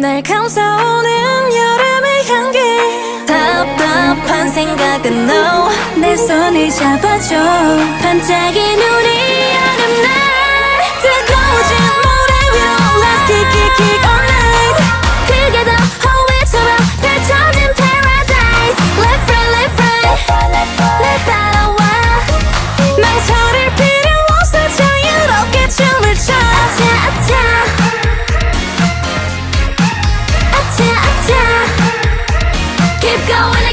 날 감싸오는 여름의 향기. 답답한 생각은 no. 내 손을 잡아줘. 반짝이 눈이 going